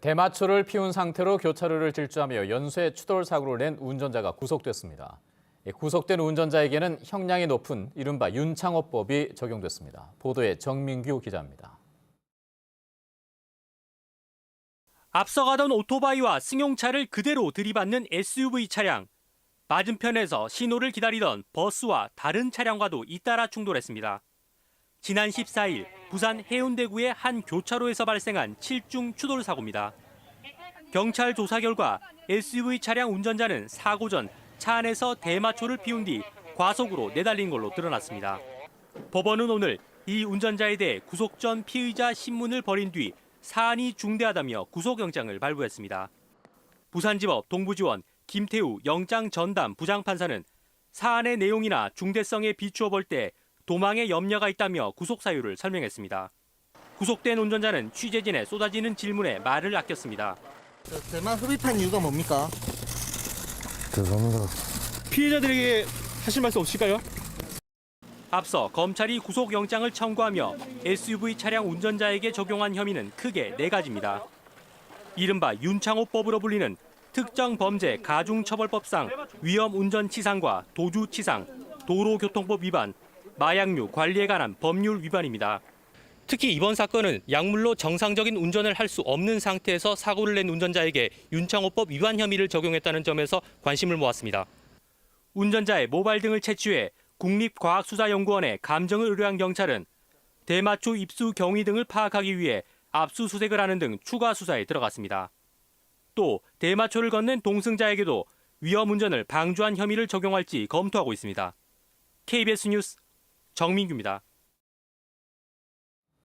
대마초를 피운 상태로 교차로를 질주하며 연쇄 추돌 사고를 낸 운전자가 구속됐습니다. 이 구속된 운전자에게는 형량이 높은 이른바 윤창호법이 적용됐습니다. 보도에 정민규 기자입니다. 앞서가던 오토바이와 승용차를 그대로 들이받는 SUV 차량. 맞은편에서 신호를 기다리던 버스와 다른 차량과도 잇따라 충돌했습니다. 지난 14일 부산 해운대구의 한 교차로에서 발생한 7중 추돌 사고입니다. 경찰 조사 결과 SUV 차량 운전자는 사고 전 차 안에서 대마초를 피운 뒤 과속으로 내달린 걸로 드러났습니다. 법원은 오늘 이 운전자에 대해 구속 전 피의자 신문을 벌인 뒤 사안이 중대하다며 구속영장을 발부했습니다. 부산지법 동부지원 김태우 영장 전담 부장판사는 사안의 내용이나 중대성에 비추어 볼 때 도망의 염려가 있다며 구속 사유를 설명했습니다. 구속된 운전자는 취재진의 쏟아지는 질문에 말을 아꼈습니다. 저 대만 흡입한 이유가 뭡니까? 죄송합니다. 피해자들에게 하실 말씀 없으실까요? 앞서 검찰이 구속영장을 청구하며 SUV 차량 운전자에게 적용한 혐의는 크게 네 가지입니다. 이른바 윤창호법으로 불리는 특정 범죄 가중처벌법상 위험 운전 치상과 도주 치상, 도로교통법 위반, 마약류 관리에 관한 법률 위반입니다. 특히 이번 사건은 약물로 정상적인 운전을 할 수 없는 상태에서 사고를 낸 운전자에게 윤창호법 위반 혐의를 적용했다는 점에서 관심을 모았습니다. 운전자의 모발 등을 채취해 국립과학수사연구원에 감정을 의뢰한 경찰은 대마초 입수 경위 등을 파악하기 위해 압수수색을 하는 등 추가 수사에 들어갔습니다. 또 대마초를 건넨 동승자에게도 위험 운전을 방조한 혐의를 적용할지 검토하고 있습니다. KBS 뉴스 정민규입니다.